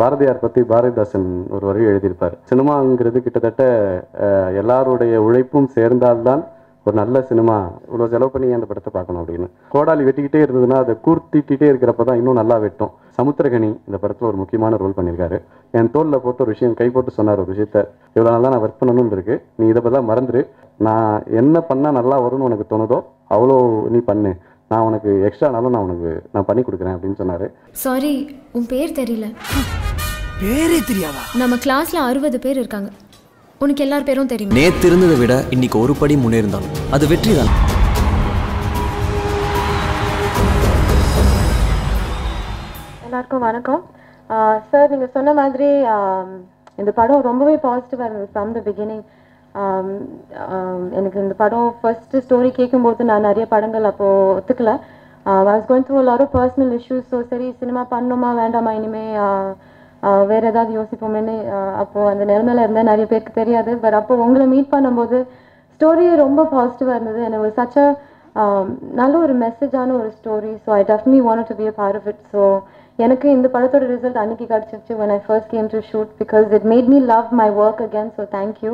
பாரதியார் பற்றி பாரதிதாசன் ஒரு வரி எழுதியிருப்பார். சினிமாங்கிறது கிட்டத்தட்ட எல்லாருடைய உழைப்பும் சேர்ந்தால்தான் ஒரு நல்ல சினிமா. இவ்வளோ செலவு பண்ணி அந்த படத்தை பார்க்கணும் அப்படின்னு. கோடாலி வெட்டிக்கிட்டே இருந்ததுன்னா அதை கூர்த்திட்டே இருக்கிறப்ப தான் இன்னும் நல்லா வெட்டும். சமுத்திரகனி இந்த படத்தில் ஒரு முக்கியமான ரோல் பண்ணியிருக்காரு. என் தோலில் போட்டு ஒரு விஷயம் கை போட்டு சொன்னார் ஒரு விஷயத்த. இவ்வளோ நாள் தான் நான் ஒர்க் பண்ணணும்னு இருக்கு. நீ இதை பற்றி மறந்துரு. நான் என்ன பண்ணால் நல்லா வரும்னு உனக்கு தோணுதோ அவ்வளோ நீ பண்ணு. நான் உனக்கு எக்ஸ்ட்ரானாலும் நான் உனக்கு நான் பண்ணி கொடுக்குறேன் அப்படின்னு சொன்னார். சாரி உன் பேர் தெரியல. பேரே தெரியாதா? நம்ம கிளாஸ்ல அறுபது பேர் இருக்காங்க. உனக்கு எல்லார் பேரும் தெரியுமா? நேத்து இருந்ததை விட இன்னைக்கு ஒரு படி முன்னேறிந்தாலும் அது வெற்றி தான். எல்லாருக்கும் வணக்கம். சார் நீங்கள் சொன்ன மாதிரி இந்த படம் ரொம்பவே பாசிட்டிவாக இருந்தது ஃப்ரம் த பிகினிங் எனக்கு இந்த படம் ஃபர்ஸ்ட் ஸ்டோரி கேட்கும்போது நான் நிறைய படங்கள் அப்போது ஒத்துக்கல. Was going through lot personal issues so சரி சினிமா பண்ணணுமா வேண்டாமா இனிமே வேறு வேற ஏதாவது யோசிப்போமேன்னு அப்போது அப்போ அந்த நிலைமையில இருந்தால் நிறைய பேருக்கு தெரியாது பட் அப்போ உங்களை மீட் பண்ணும்போது ஸ்டோரி ரொம்ப பாசிட்டிவாக இருந்தது. எனக்கு ஒரு சச்ச நல்ல ஒரு மெசேஜான ஒரு story so I definitely want to be a part of it so எனக்கு இந்த படத்தோட ரிசல்ட் அன்னைக்கு கிடச்சிருச்சு when I first came to shoot because it made me love my work again so thank you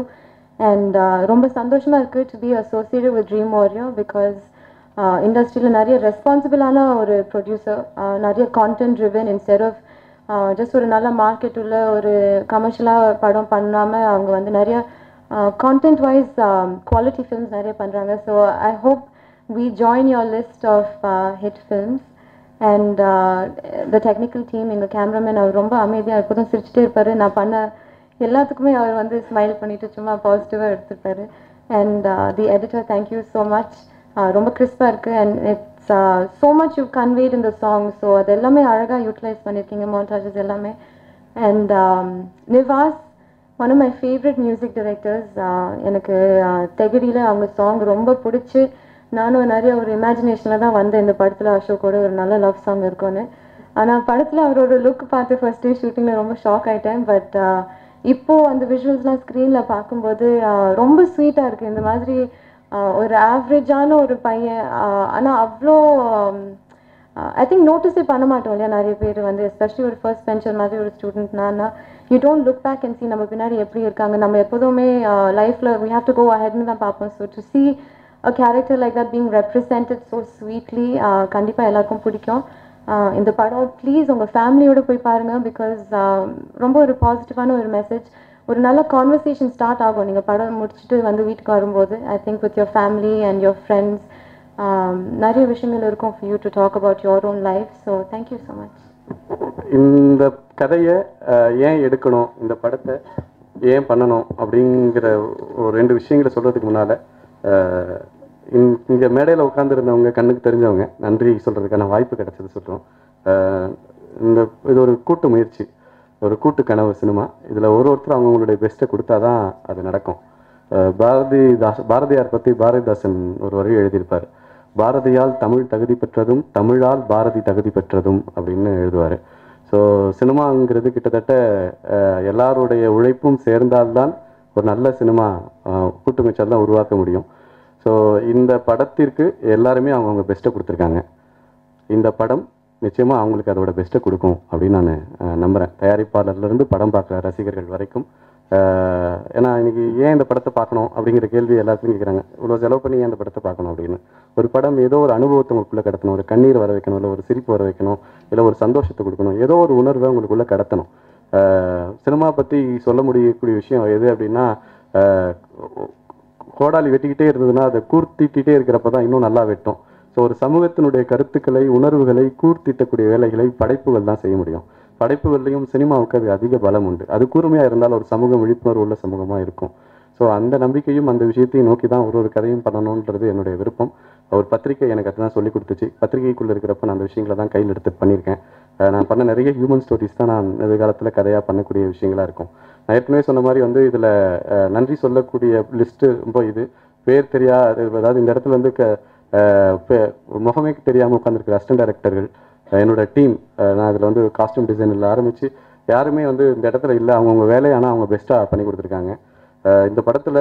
and uh, ரொம்ப சந்தோஷமாக இருக்கு to be associate with Dream Warrior because இண்டஸ்ட்ரியில் நிறைய ரெஸ்பான்சிபிளான ஒரு ப்ரொடியூசர் uh, நிறைய content driven instead of just ஒரு நல்ல மார்க்கெட் உள்ள ஒரு கமர்ஷியலாக படம் பண்ணாமல் அவங்க வந்து நிறைய கான்டென்ட் வைஸ் குவாலிட்டி ஃபில்ம்ஸ் நிறைய பண்ணுறாங்க so I hope we join your list of hit films and the technical team எங்கள் கேமராமேன் அவர் ரொம்ப அமைதியாக எப்போதும் சிரிச்சுட்டே இருப்பார். நான் பண்ண எல்லாத்துக்குமே அவர் வந்து ஸ்மைல் பண்ணிட்டு சும்மா பாசிட்டிவாக எடுத்துருப்பாரு. And the editor thank you so much ரொம்ப கிறிஸ்பாக இருக்குது and it's so much you conveyed இந்த சாங் ஸோ அது எல்லாமே அழகாக யூட்டிலைஸ் பண்ணியிருக்கீங்க மோண்டாஜஸ் எல்லாமே. And Nivas one of my favourite music directors எனக்கு uh, தெகடியில் அவங்க சாங் ரொம்ப பிடிச்சி. நானும் நிறைய ஒரு இமேஜினேஷனில் தான் வந்தேன். இந்த படத்தில் அசோக்கோட ஒரு நல்ல லவ் சாங் இருக்கும்னு. ஆனால் படத்தில் அவரோட லுக் பார்த்து ஃபர்ஸ்ட் டே ஷூட்டிங்கில் ரொம்ப ஷாக் ஆயிட்டேன். பட் இப்போது அந்த விஷுவல்ஸ்லாம் ஸ்க்ரீனில் பார்க்கும்போது ரொம்ப ஸ்வீட்டாக இருக்குது இந்த மாதிரி ஒரு ஆவரேஜான ஒரு பையன் ஆனால் அவ்வளோ ஐ திங்க் நோட்டீஸே பண்ண மாட்டோம் இல்லையா? நிறைய பேர் வந்து எஸ்பெஷலி ஒரு ஃபர்ஸ்ட் பென்ஷன் மாதிரி ஒரு ஸ்டூடெண்ட்னா you don't look back and see நம்ம பின்னாடி எப்படி இருக்காங்க. நம்ம எப்போதுமே லைஃப்பில் வி have டு கோ அஹெட்னு தான் பார்ப்போம். So to see a character like that being represented so sweetly கண்டிப்பாக எல்லாருக்கும் பிடிக்கும். இந்த படம் ப்ளீஸ் உங்கள் ஃபேமிலியோடு போய் பாருங்கள் பிகாஸ் ரொம்ப ஒரு பாசிட்டிவான ஒரு மெசேஜ் ஒரு நல்ல கான்வர்சேஷன் ஸ்டார்ட் ஆகும். நீங்கள் படம் முடிச்சுட்டு வந்து வீட்டுக்கு வரும்போது I think with your family and your friends நிறைய விஷயங்கள் இருக்கும் for you to talk about your own life so thank you so much இந்த கதையை ஏன் எடுக்கணும்? இந்த படத்தை ஏன் பண்ணணும்? அப்படிங்கிற ஒரு ரெண்டு விஷயங்களை சொல்கிறதுக்கு முன்னால் இங்கே மேடையில் உட்காந்துருந்தவங்க கண்ணுக்கு தெரிஞ்சவங்க நன்றி சொல்கிறதுக்கான வாய்ப்பு கிடைச்சது சொல்கிறோம் இந்த இது ஒரு கூட்டு முயற்சி ஒரு கூட்டு கனவு சினிமா. இதில் ஒரு ஒருத்தர் அவங்களுடைய பெஸ்ட்டை கொடுத்தாதான் அது நடக்கும். பாரதிதாஸ் பாரதியார் பற்றி பாரதிதாசன் ஒரு வரி எழுதியிருப்பார். பாரதியால் தமிழ் தகுதி பெற்றதும் தமிழால் பாரதி தகுதி பெற்றதும் அப்படின்னு எழுதுவார். ஸோ சினிமாங்கிறது கிட்டத்தட்ட எல்லாருடைய உழைப்பும் சேர்ந்தால்தான் ஒரு நல்ல சினிமா அஹ், கூட்டுமைச்சால் தான் உருவாக்க முடியும். ஸோ இந்த படத்திற்கு எல்லாருமே அவங்கவுங்க பெஸ்ட்டை கொடுத்துருக்காங்க. இந்த படம் நிச்சயமாக அவங்களுக்கு அதோட பெஸ்ட்டை கொடுக்கும் அப்படின்னு நான் நம்புகிறேன் தயாரிப்பாளர்லேருந்து படம் பார்க்குற ரசிகர்கள் வரைக்கும் ஏன்னா இன்றைக்கி ஏன் இந்த படத்தை பார்க்கணும் அப்படிங்கிற கேள்வி எல்லாத்துக்கும் கேட்குறாங்க இவ்வளோ செலவு பண்ணி ஏன் இந்த படத்தை பார்க்கணும் அப்படின்னு. ஒரு படம் ஏதோ ஒரு அனுபவத்தை உங்களுக்குள்ளே கடத்தணும். ஒரு கண்ணீர் வர வைக்கணும் இல்லை ஒரு சிரிப்பு வர வைக்கணும் இல்லை ஒரு சந்தோஷத்தை கொடுக்கணும். ஏதோ ஒரு உணர்வை உங்களுக்குள்ளே கடத்தணும். சினிமா பற்றி சொல்ல முடியக்கூடிய விஷயம் எது அப்படின்னா கோடாலி வெட்டிக்கிட்டே இருந்ததுன்னா அதை கூர்த்திட்டே இருக்கிறப்ப தான் இன்னும் நல்லா வெட்டும். ஸோ ஒரு சமூகத்தினுடைய கருத்துக்களை உணர்வுகளை கூர்த்திட்டக்கூடிய வேலைகளை படைப்புகள் தான் செய்ய முடியும். படைப்புகள்லையும் சினிமாவுக்கு அது அதிக பலம் உண்டு. அது கூர்மையாக இருந்தால் ஒரு சமூக விழிப்புணர்வு உள்ள சமூகமாக இருக்கும். ஸோ அந்த நம்பிக்கையும் அந்த விஷயத்தையும் நோக்கி தான் ஒரு ஒரு கதையும் பண்ணணுன்றது என்னுடைய விருப்பம். ஒரு பத்திரிக்கை எனக்கு அதுதான் சொல்லி கொடுத்துச்சு. பத்திரிகைக்குள்ளே இருக்கிறப்ப நான் அந்த விஷயங்களை தான் கையில் எடுத்து பண்ணியிருக்கேன். நான் பண்ண நிறைய ஹியூமன் ஸ்டோரிஸ் தான் நான் எதிர்காலத்தில் கதையாக பண்ணக்கூடிய விஷயங்களா இருக்கும். நான் ஏற்கனவே சொன்ன மாதிரி வந்து இதில் நன்றி சொல்லக்கூடிய லிஸ்ட்டு ரொம்ப இது. பேர் தெரியாத அதாவது இந்த இடத்துல வந்து க முகமே தெரியாமல் உட்காந்துருக்கிற அசிஸ்டன்ட் டைரக்டர்கள் என்னோட டீம் நான் இதில் வந்து காஸ்டியூம் டிசைனில் ஆரம்பித்து யாருமே வந்து இந்த இடத்துல இல்லை. அவங்கவுங்க வேலையை ஆனால் அவங்க பெஸ்ட்டாக பண்ணி கொடுத்துருக்காங்க. இந்த படத்தில்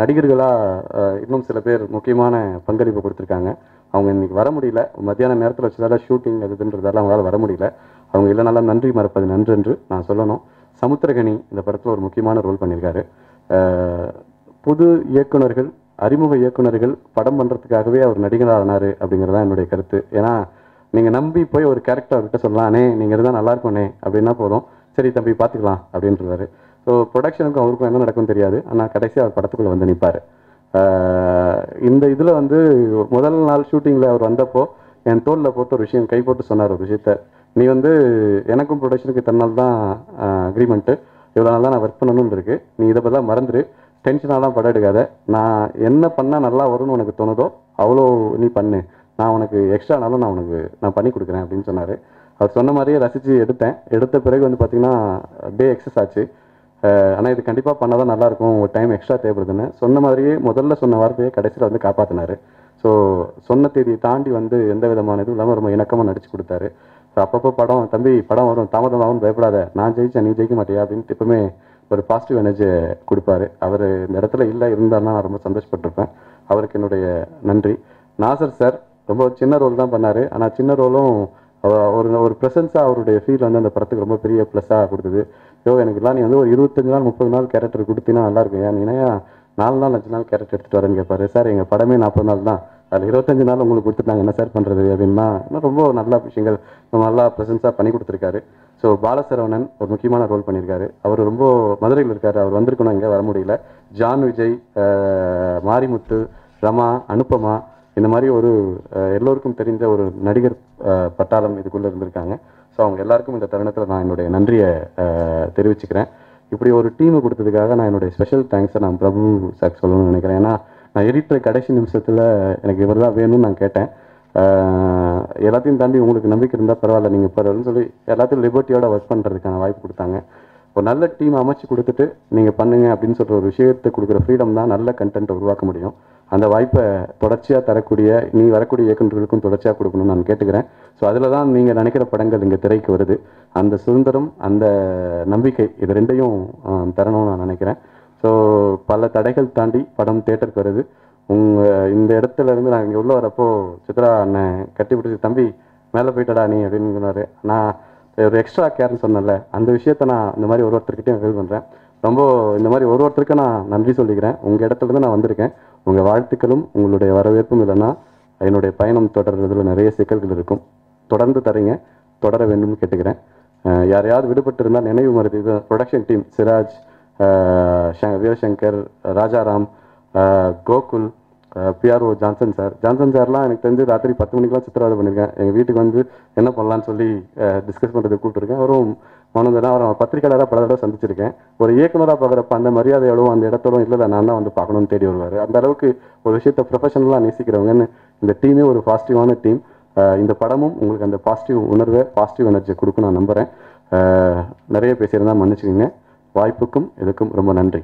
நடிகர்களாக இன்னும் சில பேர் முக்கியமான பங்களிப்பு கொடுத்துருக்காங்க. அவங்க இன்னைக்கு வர முடியல. மத்தியான நேரத்தில் வச்சதால ஷூட்டிங் அதுன்றதால அவங்களால வர முடியல. அவங்க இல்லைனாலும் நன்றி மறப்பது நன்றென்று நான் சொல்லணும். சமுத்திரகனி இந்த படத்தில் ஒரு முக்கியமான ரோல் பண்ணியிருக்காரு. புது இயக்குனர்கள் அறிமுக இயக்குனர்கள் படம் பண்ணுறதுக்காகவே அவர் நடிகராக ஆனார் அப்படிங்கிறது தான் என்னுடைய கருத்து. ஏன்னா நீங்கள் நம்பி போய் ஒரு கேரக்டர் அவர்கிட்ட சொல்லலானே நீங்கள் இருந்தால் நல்லா இருக்கும்ண்ணே அப்படின்னா போதும். சரி தம்பி பார்த்துக்கலாம் அப்படின்றாரு ஸோ ப்ரொடக்ஷனுக்கும் அவருக்கும் என்ன நடக்கும் தெரியாது. ஆனால் கடைசி அவர் படத்துக்குள்ளே வந்து நிற்பார் இந்த இதில் வந்து முதல் நாள் ஷூட்டிங்கில் அவர் வந்தப்போ என் தோலில் போட்டு ஒரு விஷயம் கை போட்டு சொன்னார் ஒரு விஷயத்த. நீ வந்து எனக்கும் ப்ரொடக்ஷனுக்கு இத்தனை நாள் தான் அக்ரிமெண்ட்டு இவ்வளோ நாள் தான் நான் ஒர்க் பண்ணணும்னு இருக்கு. நீ இதை பற்றி மறந்துடு டென்ஷனாலாம் படம் எடுக்காத நான் என்ன பண்ணால் நல்லா வரும்னு உனக்கு தோணுதோ அவ்வளோ நீ பண்ணு. நான் உனக்கு எக்ஸ்ட்ரானாலும் நான் உனக்கு நான் பண்ணி கொடுக்குறேன் அப்படின்னு சொன்னார். அவர் சொன்ன மாதிரியே ரசித்து எடுத்தேன். எடுத்த பிறகு வந்து பார்த்திங்கன்னா டே எக்ஸஸ் ஆச்சு. ஆனால் இது கண்டிப்பாக பண்ணால் தான் நல்லாயிருக்கும். ஒரு டைம் எக்ஸ்ட்ரா தேவைப்படுதுன்னு. சொன்ன மாதிரியே முதல்ல சொன்ன வார்த்தையை கடைசியில் வந்து காப்பாற்றினார் ஸோ சொன்ன தேதியை தாண்டி வந்து எந்த விதமான இதுவும் இல்லாமல் ரொம்ப இணக்கமாக நடிச்சு கொடுத்தாரு. ஸோ அப்பப்போ படம் தம்பி படம் வரும் தாமதமாகவும் பயப்படாத. நான் ஜெயிச்சேன் நீ ஜெயிக்க மாட்டியா? அப்படின்ட்டு எப்பவுமே ஒரு பாசிட்டிவ் எனர்ஜி கொடுப்பாரு. அவர் இந்த இடத்துல இல்லை இருந்தாருன்னா நான் ரொம்ப சந்தோஷப்பட்டிருப்பேன். அவருக்கு என்னுடைய நன்றி. நாசர் சார் ரொம்ப சின்ன ரோல் தான் பண்ணார். ஆனால் சின்ன ரோலும் ஒரு ஒரு ப்ரெசன்ஸாக அவருடைய ஃபீல் வந்து அந்த படத்துக்கு ரொம்ப பெரிய ப்ளஸ்ஸாக கொடுத்தது. யோ எனக்கு எல்லாம் நீ வந்து ஒரு இருபத்தஞ்சு நாள் முப்பது நாள் கேரக்டர் கொடுத்தீங்கன்னா நல்லாயிருக்கும் ஏன் நீனா நாலு நாள் அஞ்சு நாள் கேரக்டர் எடுத்துகிட்டு வரேன்னு கேட்பாரு சார் எங்கள் படமே நாற்பது நாள் தான். அதில் இருபத்தஞ்சு நாள் உங்களுக்கு கொடுத்துட்டாங்க என்ன சார் பண்ணுறது அப்படின்னா இன்னும் ரொம்ப நல்ல விஷயங்கள் நல்லா ப்ரெசன்ஸாக பண்ணி கொடுத்துருக்காரு. ஸோ பாலசரவணன் ஒரு முக்கியமான ரோல் பண்ணியிருக்காரு. அவர் ரொம்ப மதுரையில் இருக்கார். அவர் வந்திருக்கணும் இங்கே வர முடியல. ஜான் விஜய் மாரிமுத்து ரமா அனுப்பமா இந்த மாதிரி ஒரு எல்லோருக்கும் தெரிந்த ஒரு நடிகர் பட்டாளம் இதுக்குள்ளே இருந்திருக்காங்க. ஸோ அவங்க எல்லாருக்கும் இந்த தருணத்தில் நான் என்னுடைய நன்றியை தெரிவிச்சுக்கிறேன். இப்படி ஒரு டீமை கொடுத்ததுக்காக நான் என்னுடைய ஸ்பெஷல் தேங்க்ஸை நான் பிரபு சார் சொல்லணும்னு நினைக்கிறேன். ஏன்னா நான் எடிட்டர் கடைசி நிமிஷத்தில் எனக்கு இவர் தான் வேணும்னு நான் கேட்டேன். எல்லாத்தையும் தாண்டி உங்களுக்கு நம்பிக்கை இருந்தால் பரவாயில்ல நீங்கள் பரவாயில்லன்னு சொல்லி எல்லாத்தையும் லிபர்ட்டியோட ஒர்க் பண்ணுறதுக்கான வாய்ப்பு கொடுத்தாங்க. ஒரு நல்ல டீம் அமைச்சு கொடுத்துட்டு நீங்கள் பண்ணுங்க அப்படின்னு சொல்கிற ஒரு விஷயத்தை கொடுக்குற ஃப்ரீடம் தான் நல்ல கண்டென்ட்டை உருவாக்க முடியும். அந்த வாய்ப்பை தொடர்ச்சியாக தரக்கூடிய நீ வரக்கூடிய இயக்குநர்களுக்கும் தொடர்ச்சியாக கொடுக்கணும்னு நான் கேட்டுக்கிறேன். ஸோ அதில் தான் நீங்கள் நினைக்கிற படங்கள் இங்கே திரைக்கு வருது. அந்த சுதந்திரம் அந்த நம்பிக்கை இது ரெண்டையும் தரணும்னு நான் நினைக்கிறேன். ஸோ பல தடைகள் தாண்டி படம் தேட்டருக்கு வருது. உங்கள் இந்த இடத்துல இருந்து நான் இங்கே உள்ளே வரப்போ சித்ரா அண்ணன் கட்டி பிடிச்சி தம்பி மேலே போயிட்டடா நீ அப்படின்னு சொன்னார். நான் ஒரு எக்ஸ்ட்ரா கேர்னு சொன்னேன்ல அந்த விஷயத்த நான் இந்த மாதிரி ஒரு ஒருத்தர்கிட்டையும் ஃபீல் பண்ணுறேன் ரொம்ப இந்த மாதிரி ஒரு ஒருத்தருக்கு நான் நன்றி சொல்லிக்கிறேன். உங்கள் இடத்துலருந்து நான் வந்திருக்கேன். உங்கள் வாழ்த்துக்களும் உங்களுடைய வரவேற்பும் இல்லைன்னா என்னுடைய பயணம் தொடர்றதுல நிறைய சிக்கல்கள் இருக்கும். தொடர்ந்து தரீங்க தொடர வேண்டும்னு கேட்டுக்கிறேன். யாரையாவது விடுபட்டு இருந்தால் நினைவு மருதி இது production team Siraj uh Rajaram Gokul PRO Johnson sir. Johnson சார்லாம் எனக்கு தெரிஞ்சு ராத்திரி பத்து மணிக்கெலாம் சித்திரவதை பண்ணியிருக்கேன். எங்கள் வீட்டுக்கு வந்து என்ன பண்ணலான்னு சொல்லி டிஸ்கஸ் பண்ணுறதுக்கு கூப்பிட்டுருக்கேன். அவரும் மனோந்தனா அவரை பத்திரிக்கையாளராக பல தடவை சந்திச்சிருக்கேன். ஒரு இயக்குனராக பார்க்குறப்ப அந்த மரியாதையோடும் அந்த இடத்தோட இல்லை நான் தான் வந்து பார்க்கணும்னு தேடி வருவார். அந்த அளவுக்கு ஒரு விஷயத்தை ப்ரொஃபஷனலாக நேசிக்கிறவங்கன்னு இந்த டீமே ஒரு பாசிட்டிவான டீம் இந்த படமும் உங்களுக்கு அந்த பாசிட்டிவ் உணர்வை பாசிட்டிவ் எனர்ஜி கொடுக்கும் நான் நம்புகிறேன் நிறைய பேசியிருந்தா மன்னிச்சிக்கிங்க. வாய்ப்புக்கும் இதுக்கும் ரொம்ப நன்றி.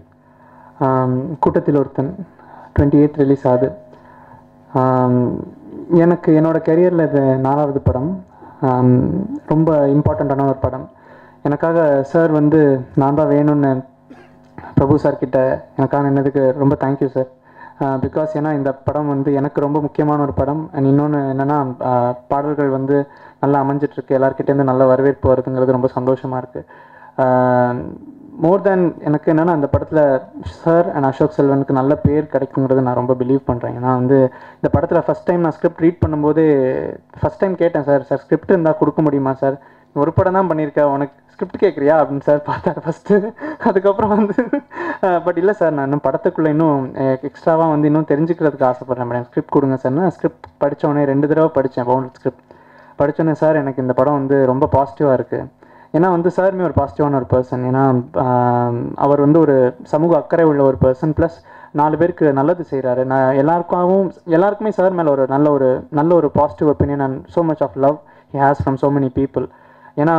கூட்டத்தில் ஒருத்தன் டுவெண்ட்டி எயித் ரிலீஸ் ஆகுது எனக்கு என்னோட கெரியரில் இது நாலாவது படம். ரொம்ப இம்பார்ட்டண்ட்டான ஒரு படம். எனக்காக சார் வந்து நான் தான் வேணும்னு பிரபு சார் கிட்ட எனக்காக நின்னதுக்கு ரொம்ப தேங்க்யூ சார் பிகாஸ் ஏன்னா இந்த படம் வந்து எனக்கு ரொம்ப முக்கியமான ஒரு படம். அண்ட் இன்னொன்று என்னென்னா பாடல்கள் வந்து நல்லா அமைஞ்சிட்ருக்கு எல்லாருக்கிட்டேருந்து நல்ல வரவேற்பு வருதுங்கிறது ரொம்ப சந்தோஷமாக இருக்குது மோர் தேன் எனக்கு என்னென்னா அந்த படத்தில் சார் அண்ட் அசோக் செல்வனுக்கு நல்ல பேர் கிடைக்குங்கிறது நான் ரொம்ப பிலீவ் பண்ணுறேன் ஏன்னா வந்து இந்த படத்தில் ஃபஸ்ட் டைம் நான் ஸ்கிரிப்ட் ரீட் பண்ணும்போது ஃபஸ்ட் டைம் கேட்டேன் சார் சார் ஸ்கிரிப்ட் இருந்தால் கொடுக்க முடியுமா சார் ஒரு படம் தான் பண்ணியிருக்க உனக்கு ஸ்கிரிப்ட் கேட்குறியா? அப்படின்னு சார் பார்த்தாரு ஃபஸ்ட்டு அதுக்கப்புறம் வந்து பட் இல்லை சார் நான் இன்னும் படத்துக்குள்ளே இன்னும் எக்ஸ்ட்ராவாக வந்து இன்னும் தெரிஞ்சுக்கிறதுக்கு ஆசைப்பட்றேன் மேடம் ஸ்கிரிப்ட் கொடுங்க சார் நான் ஸ்கிரிப்ட் படித்தோடனே ரெண்டு தடவை படித்தேன் பவுண்டர் ஸ்கிரிப்ட் படித்தோடனே சார் எனக்கு இந்த படம் வந்து ரொம்ப பாசிட்டிவாக இருக்குது ஏன்னா வந்து சாருமே ஒரு பாசிட்டிவான ஒரு பர்சன் ஏன்னா அவர் வந்து ஒரு சமூக அக்கறை உள்ள ஒரு பர்சன் ப்ளஸ் நாலு பேருக்கு நல்லது செய்கிறாரு நான் எல்லாருக்காகவும் எல்லாருக்குமே சார் மேலே ஒரு நல்ல ஒரு நல்ல ஒரு positive opinion and so much of love he has from so many people ஏன்னா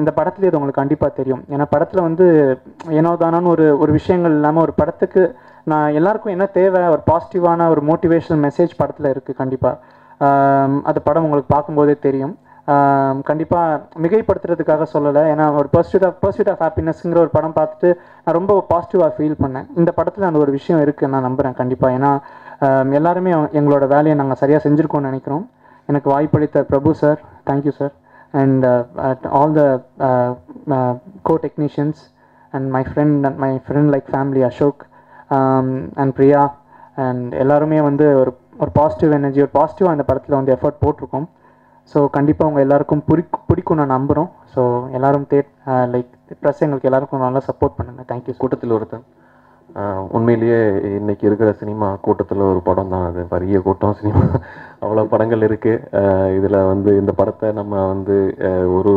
இந்த படத்துலேயே இது உங்களுக்கு கண்டிப்பாக தெரியும். ஏன்னா படத்தில் வந்து ஏனோ தானோன்னு ஒரு ஒரு விஷயங்கள் இல்லாமல் ஒரு படத்துக்கு நான் எல்லாருக்கும் என்ன தேவை? ஒரு பாசிட்டிவான ஒரு மோட்டிவேஷனல் மெசேஜ் படத்தில் இருக்குது கண்டிப்பாக அது படம் உங்களுக்கு பார்க்கும்போதே தெரியும். கண்டிப்பாக மிகைப்படுத்துறதுக்காக சொல்லலை. ஏன்னா ஒரு பர்ஸ்யூட் ஆஃப் பர்ஸ்யூட் ஆஃப் ஹாப்பினஸ்ங்கிற ஒரு படம் பார்த்துட்டு நான் ரொம்ப பாசிட்டிவாக ஃபீல் பண்ணேன். இந்த படத்தில் அந்த ஒரு விஷயம் இருக்குது நான் நம்புகிறேன் கண்டிப்பாக ஏன்னா எல்லாருமே எங்களோட வேலையை நாங்கள் சரியாக செஞ்சுருக்கோம்னு நினைக்கிறோம். எனக்கு வாய்ப்பளித்த Prabhu sir thank you sir and at all the co technicians and my friend and my friend like family Ashok and Priya and எல்லாருமே வந்து ஒரு ஒரு பாசிட்டிவ் எனர்ஜி ஒரு பாசிட்டிவாக அந்த படத்தில் வந்து எஃபர்ட் போட்டிருக்கோம். ஸோ கண்டிப்பாக உங்கள் எல்லாருக்கும் பிடிக்கும் பிடிக்கும் நான் நம்புகிறோம் ஸோ எல்லோரும் தே லைக் ப்ளஸ் எங்களுக்கு எல்லாருக்கும் நல்லா சப்போர்ட் பண்ணுங்கள் தேங்க்யூ கூட்டத்தில் ஒருத்தன் உண்மையிலேயே இன்றைக்கி இருக்கிற சினிமா கூட்டத்தில் ஒரு படம் தான். அது பெரிய கூட்டம் சினிமா. அவ்வளோ படங்கள் இருக்குது இதில் வந்து இந்த படத்தை நம்ம வந்து ஒரு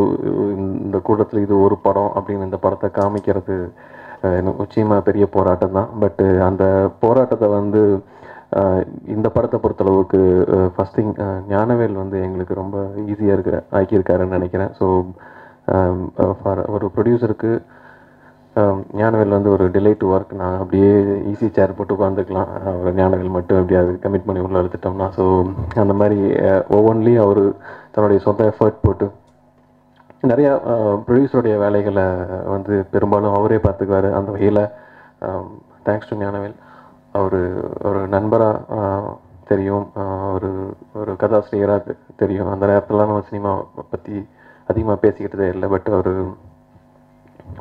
இந்த கூட்டத்தில் இது ஒரு படம் அப்படின்னு இந்த படத்தை காமிக்கிறது நிச்சயமாக பெரிய போராட்டம் தான். பட்டு அந்த போராட்டத்தை வந்து இந்த படத்தை பொறுத்தளவுக்கு ஃபஸ்ட் திங் ஞானவேல் வந்து எங்களுக்கு ரொம்ப ஈஸியாக இருக்க ஆக்கியிருக்காருன்னு நினைக்கிறேன். ஸோ ஃபார் ஒரு ப்ரொடியூசருக்கு ஞானவேல் வந்து ஒரு டிலைட் ஒர்க் நான் அப்படியே ஈஸி சேர் போட்டு உட்காந்துக்கலாம் ஒரு ஞானவேல் மட்டும் அப்படியே அது கமிட் பண்ணி உள்ள எடுத்துட்டோம்னா ஸோ அந்த மாதிரி அஹ், ஒவ்வொன்றிலையும் அவர் தன்னுடைய சொந்த எஃபர்ட் போட்டு நிறையா ப்ரொடியூசருடைய வேலைகளை வந்து பெரும்பாலும் அவரே பார்த்துக்குவாரு. அந்த வகையில் தேங்க்ஸ் டு ஞானவேல். அவர் ஒரு நண்பராக தெரியும். ஒரு ஒரு கதாசிரியராக தெரியும். அந்த நேரத்துலலாம் நம்ம சினிமா பற்றி அதிகமாக பேசிக்கிட்டதே இல்லை. பட் அவர்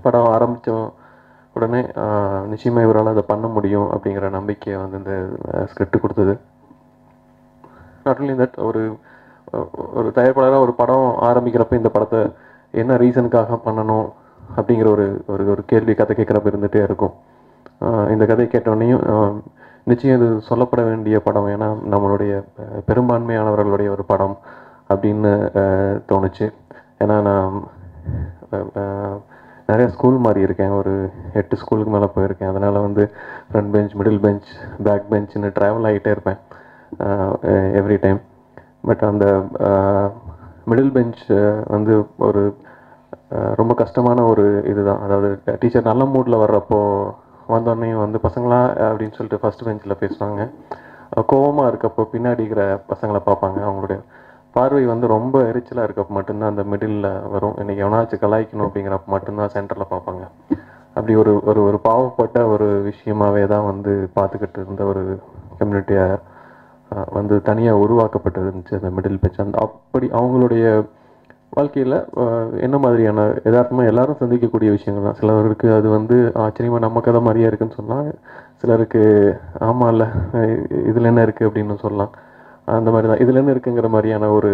படம் ஆரம்பித்த உடனே நிச்சயமாக இவரால் அதை பண்ண முடியும் அப்படிங்கிற நம்பிக்கையை வந்து இந்த ஸ்கிரிப்ட் கொடுத்தது. நாட் ஒன்லி தட் ஒரு ஒரு தயாரிப்பாளராக ஒரு படம் ஆரம்பிக்கிறப்ப இந்த படத்தை என்ன ரீசனுக்காக பண்ணணும் அப்படிங்கிற ஒரு ஒரு ஒரு கேள்வி கதை கேட்குறப்ப இருந்துகிட்டே இருக்கும். இந்த கதை கேட்டோடனையும் நிச்சயம் இது சொல்லப்பட வேண்டிய படம். ஏன்னா நம்மளுடைய பெரும்பான்மையானவர்களுடைய ஒரு படம் அப்படின்னு தோணுச்சு. ஏன்னா நான் நிறையா நிறைய ஸ்கூல் மாறி இருக்கேன். ஒரு எட்டு ஸ்கூலுக்கு மேலே போயிருக்கேன். அதனால் வந்து front bench middle bench back பெஞ்ச்னு travel ஆகிட்டே இருப்பேன் எவ்ரி டைம் பட் அந்த மிடில் பெஞ்ச் வந்து ஒரு ரொம்ப கஷ்டமான ஒரு இதுதான். அதாவது டீச்சர் நல்ல மூடில் வர்றப்போ வந்தோடனே வந்து பசங்களா? அப்படின்னு சொல்லிட்டு ஃபர்ஸ்ட் பெஞ்சில் பேசுவாங்க கோவமாக இருக்கப்போ பின்னாடி இருக்கிற பசங்களை பார்ப்பாங்க. அவங்களுடைய பார்வை வந்து ரொம்ப எரிச்சலாக இருக்கப்போ மட்டும்தான் அந்த மிடில் வரும். இன்றைக்கி எவனாச்சும் கலாய்க்கணும் அப்படிங்கிறப்ப மட்டும்தான் சென்டரில் பார்ப்பாங்க. அப்படி ஒரு ஒரு ஒரு பாவப்பட்ட ஒரு விஷயமாவே தான் வந்து பார்த்துக்கிட்டு இருந்த ஒரு கம்யூனிட்டியாக வந்து தனியாக உருவாக்கப்பட்டு இருந்துச்சு அந்த மிடில் பெஞ்ச் அந்த அப்படி அவங்களுடைய வாழ்க்கையில் என்ன மாதிரியான எதார்த்தமாக எல்லாரும் சந்திக்கக்கூடிய விஷயங்கள் தான் சிலருக்கு அது வந்து ஆச்சரியமாக நம்ம கதை மாதிரியே இருக்குன்னு சொல்லலாம் சிலருக்கு ஆமாம் இல்லை இதில் என்ன இருக்குது அப்படின்னு சொல்லலாம். அந்த மாதிரி தான் இதில் என்ன இருக்குங்கிற மாதிரியான ஒரு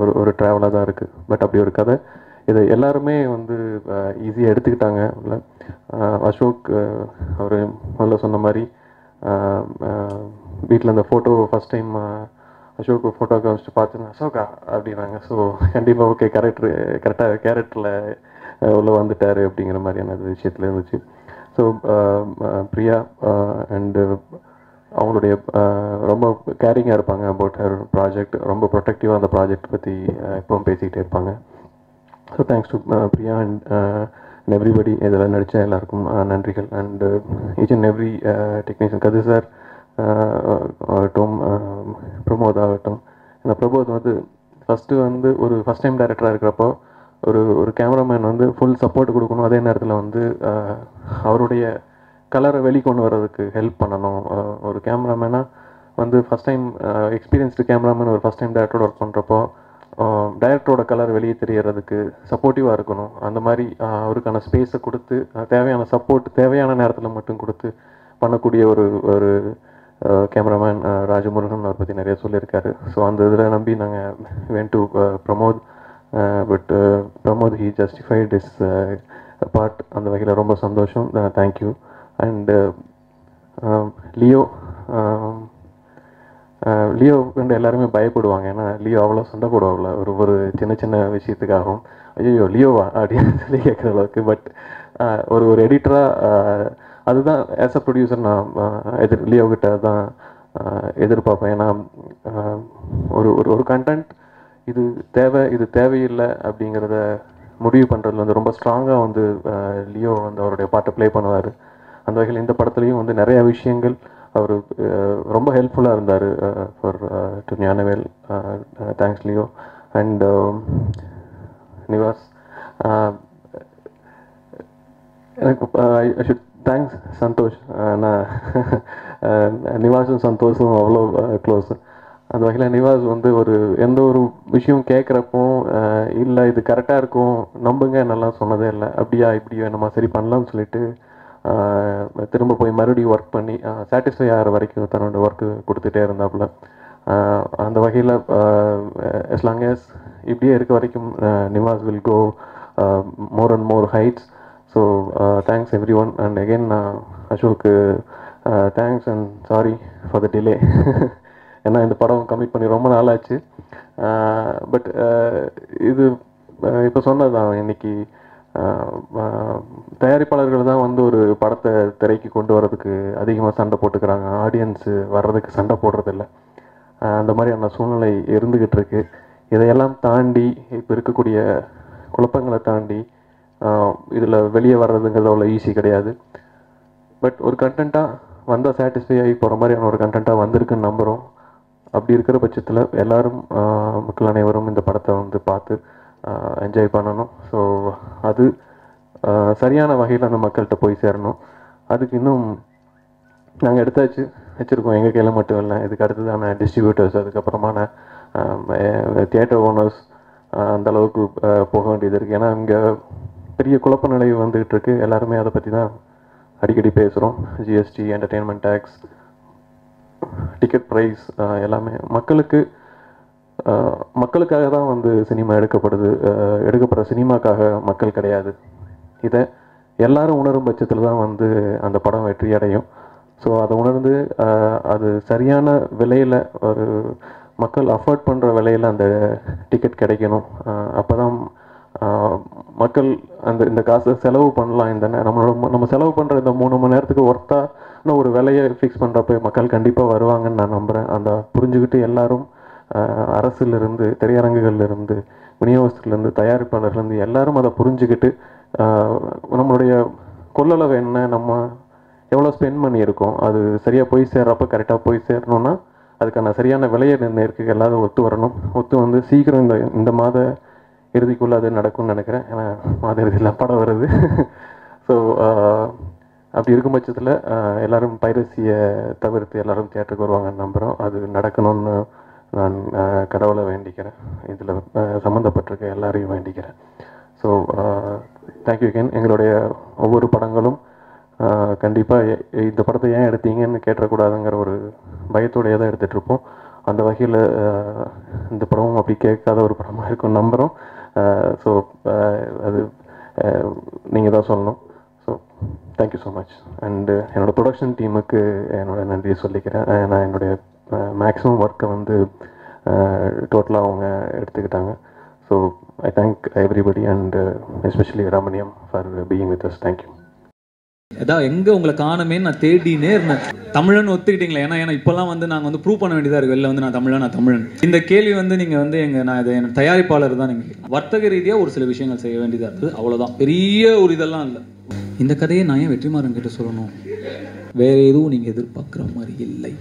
ஒரு ஒரு ட்ராவலாக தான் இருக்குது பட் அப்படி ஒரு கதை. இதை எல்லாருமே வந்து ஈஸியாக எடுத்துக்கிட்டாங்க. இல்லை அசோக் அவர் முதல்ல சொன்ன மாதிரி வீட்டில் அந்த photo first time Ashok photo காமிச்சிட்டு பார்த்துருந்தேன் அசோகா அப்படின்னாங்க. ஸோ கண்டிப்பாக ஓகே கேரக்டர் கரெக்டாக கேரக்டரில் உள்ள வந்துட்டாரு அப்படிங்கிற மாதிரியான விஷயத்தில் இருந்துச்சு. ஸோ பிரியா அண்டு அவங்களுடைய ரொம்ப கேரிங்காக இருப்பாங்க அபவுட் ஹர் ப்ராஜெக்ட் ரொம்ப ப்ரொடெக்டிவாக அந்த ப்ராஜெக்ட் பற்றி எப்பவும் பேசிக்கிட்டே இருப்பாங்க. So thanks to Priya and and everybody இதெல்லாம் நடித்த எல்லாருக்கும் நன்றிகள். And each and every technician கது சார் ஆகட்டும் பிரமோத் ஆகட்டும் இந்த பிரமோத் வந்து ஃபஸ்ட்டு வந்து ஒரு ஃபஸ்ட் டைம் டேரக்டராக இருக்கிறப்போ ஒரு ஒரு கேமராமேன் வந்து ஃபுல் சப்போர்ட் கொடுக்கணும் அதே நேரத்தில் வந்து அவருடைய கலரை வெளிக்கொண்டு வர்றதுக்கு ஹெல்ப் பண்ணணும். ஒரு கேமராமேனாக வந்து ஃபஸ்ட் டைம் எக்ஸ்பீரியன்ஸ்டு கேமராமேன் ஒரு ஃபஸ்ட் டைம் டேரக்டரோட ஒர்க் பண்ணுறப்போ டைரக்டரோட கலர் வெளியே தெரியறதுக்கு சப்போர்ட்டிவாக இருக்கணும். அந்த மாதிரி அவருக்கான ஸ்பேஸை கொடுத்து தேவையான சப்போர்ட் தேவையான நேரத்தில் மட்டும் கொடுத்து பண்ணக்கூடிய ஒரு ஒரு கேமராமேன் ராஜமுருகன் அவரை பற்றி நிறைய சொல்லியிருக்காரு. ஸோ அந்த இதில் நம்பி நாங்கள் went to Pramod but Pramod he justified is part அந்த வகையில் ரொம்ப சந்தோஷம். தேங்க்யூ அண்டு லியோ லியோ கண்டு எல்லாருமே பயப்படுவாங்க. ஏன்னா லியோ அவ்வளோ சண்டை போடுவாங்கள ஒரு ஒரு சின்ன சின்ன விஷயத்துக்காகவும். ஐயோ லியோவா? அப்படின்னு சொல்லி கேட்குற அளவுக்கு. பட் ஒரு ஒரு எடிட்டராக அதுதான் ஆஸ் அ ப்ரொடியூசர் நான் எதிர் லியோ கிட்ட தான் எதிர்பார்ப்பேன். ஏன்னா ஒரு ஒரு ஒரு கண்டென்ட் இது தேவை இது தேவையில்லை அப்படிங்கிறத முடிவு பண்ணுறதுல வந்து ரொம்ப ஸ்ட்ராங்காக வந்து லியோ வந்து அவருடைய பாட்டை ப்ளே பண்ணுவார். அந்த வகையில் இந்த படத்துலையும் வந்து நிறைய விஷயங்கள் அவர் ரொம்ப ஹெல்ப்ஃபுல்லாக இருந்தார் for to Gnanavel thanks Leo and Nivas எனக்கு ஐ ஷுட் தேங்க்ஸ் சந்தோஷ் நான் நிவாஸும் சந்தோஷும் அவ்வளோ க்ளோஸ் அந்த வகையில் நிவாஸ் வந்து ஒரு எந்த ஒரு விஷயம் கேட்குறப்போ இல்லை இது கரெக்டாக இருக்கும் நம்புங்க நல்லா சொன்னதே இல்லை அப்படியா இப்படி நம்ம சரி பண்ணலாம்னு சொல்லிட்டு திரும்ப போய் மறுபடியும் ஒர்க் பண்ணி சாட்டிஸ்ஃபை ஆகிற வரைக்கும் தன்னோட ஒர்க்கு கொடுத்துட்டே இருந்தாப்புல. அந்த வகையில் எஸ் லாங் எஸ் இப்படியே இருக்க வரைக்கும் Nivas will go more and more heights so thanks every one and again Ashok thanks and sorry for the delay ஏன்னா இந்த படம் கமிட் பண்ணி ரொம்ப நாள் ஆச்சு பட் uh, uh, இது uh, இப்போ சொன்னது தான் இன்னைக்கு தயாரிப்பாளர்கள் தான் வந்து ஒரு படத்தை திரைக்கு கொண்டு வரதுக்கு அதிகமாக சண்டை போட்டுக்கிறாங்க. ஆடியன்ஸு வர்றதுக்கு சண்டை போடுறதில்ல. அந்த மாதிரியான சூழ்நிலை இருந்துக்கிட்டு இருக்கு. இதையெல்லாம் தாண்டி இப்போ இருக்கக்கூடிய குழப்பங்களை தாண்டி இதில் வெளியே வர்றதுங்கிறது அவ்வளோ ஈஸி கிடையாது. பட் ஒரு கண்டென்ட்டாக வந்தால் சாட்டிஸ்ஃபை ஆகி போகிற மாதிரியான ஒரு கண்டென்ட்டாக வந்திருக்குன்னு நம்புகிறோம் அப்படி இருக்கிற பட்சத்தில் எல்லோரும் மக்கள் அனைவரும் இந்த படத்தை வந்து பார்த்து என்ஜாய் பண்ணணும். ஸோ அது சரியான வகையில் அந்த மக்கள்கிட்ட போய் சேரணும். அதுக்கு இன்னும் நாங்கள் எடுத்தாச்சு வச்சுருக்கோம். எங்கள் கையில் மட்டும் இல்லை. இதுக்கு அடுத்ததான டிஸ்ட்ரிபியூட்டர்ஸ் அதுக்கப்புறமான தியேட்டர் ஓனர்ஸ் அந்த அளவுக்கு போக வேண்டியது இருக்குது ஏன்னா இங்கே பெரிய குழப்ப நிலை வந்துகிட்டு இருக்கு. எல்லாருமே அதை பற்றி தான் அடிக்கடி பேசுகிறோம் GST entertainment tax ticket price எல்லாமே மக்களுக்கு மக்களுக்காக தான் வந்து சினிமா எடுக்கப்படுது. எடுக்கப்படுற சினிமாக்காக மக்கள் கிடையாது. இதை எல்லாரும் உணரும் பட்சத்தில் தான் வந்து அந்த படம் வெற்றி அடையும். ஸோ அதை உணர்ந்து அது சரியான விலையில் ஒரு மக்கள் அஃபோர்ட் பண்ணுற விலையில் அந்த டிக்கெட் கிடைக்கணும். அப்போ தான் மக்கள் அந்த இந்த காசை செலவு பண்ணலாம் இந்த நம்மளோட நம்ம செலவு பண்ணுற இந்த மூணு மணி நேரத்துக்கு ஒர்த்தான ஒரு விலையை ஃபிக்ஸ் பண்ணுறப்ப மக்கள் கண்டிப்பாக வருவாங்கன்னு நான் நம்புகிறேன் அந்த புரிஞ்சுக்கிட்டு எல்லாரும் அரசுலேருந்து அரசிலிருந்து இருந்து விநியோகஸ்தர்லேருந்து தயாரிப்பாளர்லேருந்து எல்லாரும் அதை புரிஞ்சுக்கிட்டு நம்மளுடைய கொள்ளளவு என்ன நம்ம எவ்வளோ ஸ்பெண்ட் பண்ணியிருக்கோம் அது சரியாக போய் சேர்றப்ப கரெக்டாக போய் சேரணும்னா அதுக்கான சரியான விலையை நிர்ணயிக்க எல்லாரும் ஒத்து வரணும். ஒத்து வந்து சீக்கிரம் இந்த இந்த மாத இறுதிக்குள்ளே அது நடக்கும்னு நினைக்கிறேன். ஏன்னா மாத இறுதியில் படம் வருது. ஸோ அப்படி இருக்கும் பட்சத்தில் எல்லோரும் பைரசியை தவிர்த்து எல்லாரும் தேட்டருக்கு வருவாங்கன்னு நம்புகிறோம் அது நடக்கணும்னு நான் கடவுளை வேண்டிக்கிறேன். இதில் சம்மந்தப்பட்டிருக்க எல்லாரையும் வேண்டிக்கிறேன். So thank you again. எங்களுடைய ஒவ்வொரு படங்களும் கண்டிப்பாக இந்த படத்தை ஏன் எடுத்தீங்கன்னு கேட்டக்கூடாதுங்கிற ஒரு பயத்தோடையே தான் எடுத்துகிட்ருப்போம் அந்த வகையில் இந்த படமும் அப்படி கேட்காத ஒரு படமாக இருக்கும் நம்புகிறோம் ஸோ அது நீங்கள் தான் சொல்லணும். So thank you so much and என்னோடய ப்ரொடக்ஷன் டீமுக்கு என்னோட நன்றியை சொல்லிக்கிறேன். நான் என்னுடைய மேக்ஸிமம் ஒர்க்கை வந்து டோட்டலாக அவங்க எடுத்துக்கிட்டாங்க. So I thank everybody and especially Ramaniyam for being with us thank you ஏதாவது எங்கே உங்களை காணமேன்னு நான் தேடினே இருந்தேன். தமிழன் ஒத்துக்கிட்டீங்களா ஏன்னா ஏன்னா இப்போல்லாம் வந்து நாங்கள் வந்து ப்ரூவ் பண்ண வேண்டியதாக இருக்குது வெளில வந்து நான் தமிழன் நான் தமிழன். இந்த கேள்வி வந்து நீங்கள் வந்து எங்கள் நான் இதை என் தயாரிப்பாளர் தான் நீங்கள் வர்த்தக ரீதியாக ஒரு சில விஷயங்கள் செய்ய வேண்டியதாக இருக்குது. அவ்வளோதான் பெரிய ஒரு இதெல்லாம் இல்லை. இந்த கதையை நான் ஏன் வெற்றிமாறன் கிட்ட சொல்லணும்? வேற எதுவும் நீங்கள் எதிர்பார்க்குற மாதிரி இல்லை.